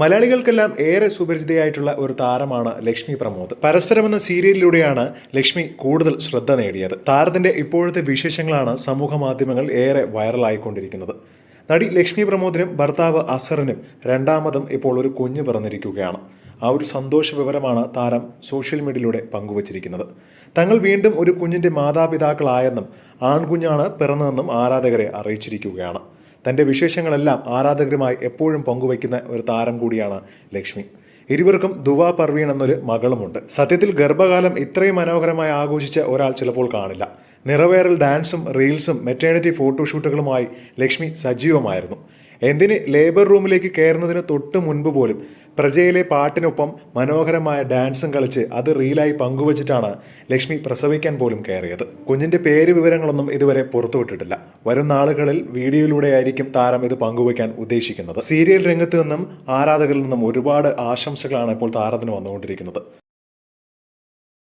മലയാളികൾക്കെല്ലാം ഏറെ സുപരിചിതയായിട്ടുള്ള ഒരു താരമാണ് ലക്ഷ്മി പ്രമോദ്. പരസ്പരം എന്ന സീരിയലിലൂടെയാണ് ലക്ഷ്മി കൂടുതൽ ശ്രദ്ധ നേടിയത്. താരത്തിന്റെ ഇപ്പോഴത്തെ വിശേഷങ്ങളാണ് സമൂഹ മാധ്യമങ്ങൾ ഏറെ വൈറലായിക്കൊണ്ടിരിക്കുന്നത്. നടി ലക്ഷ്മി പ്രമോദിനും ഭർത്താവ് അസറിനും രണ്ടാമതും ഇപ്പോൾ ഒരു കുഞ്ഞ് പിറന്നിരിക്കുകയാണ്. ആ ഒരു സന്തോഷ വിവരമാണ് താരം സോഷ്യൽ മീഡിയയിലൂടെ പങ്കുവച്ചിരിക്കുന്നത്. തങ്ങൾ വീണ്ടും ഒരു കുഞ്ഞിന്റെ മാതാപിതാക്കളായെന്നും ആൺകുഞ്ഞാണ് പിറന്നതെന്നും ആരാധകരെ അറിയിച്ചിരിക്കുകയാണ്. തന്റെ വിശേഷങ്ങളെല്ലാം ആരാധകരുമായി എപ്പോഴും പങ്കുവയ്ക്കുന്ന ഒരു താരം കൂടിയാണ് ലക്ഷ്മി. ഇരുവർക്കും ദുവാ പർവീൺ എന്നൊരു മകളുമുണ്ട്. സത്യത്തിൽ ഗർഭകാലം ഇത്രയും മനോഹരമായി ആഘോഷിച്ച ഒരാൾ ചിലപ്പോൾ കാണില്ല. നിറവേറൽ ഡാൻസും റീൽസും മെറ്റേണിറ്റി ഫോട്ടോഷൂട്ടുകളുമായി ലക്ഷ്മി സജീവമായിരുന്നു. എന്തിന് ലേബർ റൂമിലേക്ക് കയറുന്നതിന് തൊട്ട് മുൻപ് പോലും പ്രജയിലെ പാട്ടിനൊപ്പം മനോഹരമായ ഡാൻസും കളിച്ച് അത് റീലായി പങ്കുവച്ചിട്ടാണ് ലക്ഷ്മി പ്രസവിക്കാൻ പോലും കയറിയത്. കുഞ്ഞിന്റെ പേര് വിവരങ്ങളൊന്നും ഇതുവരെ പുറത്തുവിട്ടിട്ടില്ല. വരും നാളുകളിൽ വീഡിയോയിലൂടെയായിരിക്കും താരം ഇത് പങ്കുവയ്ക്കാൻ ഉദ്ദേശിക്കുന്നത്. സീരിയൽ രംഗത്ത് നിന്നും ആരാധകരിൽ നിന്നും ഒരുപാട് ആശംസകളാണ് ഇപ്പോൾ താരത്തിന് വന്നുകൊണ്ടിരിക്കുന്നത്.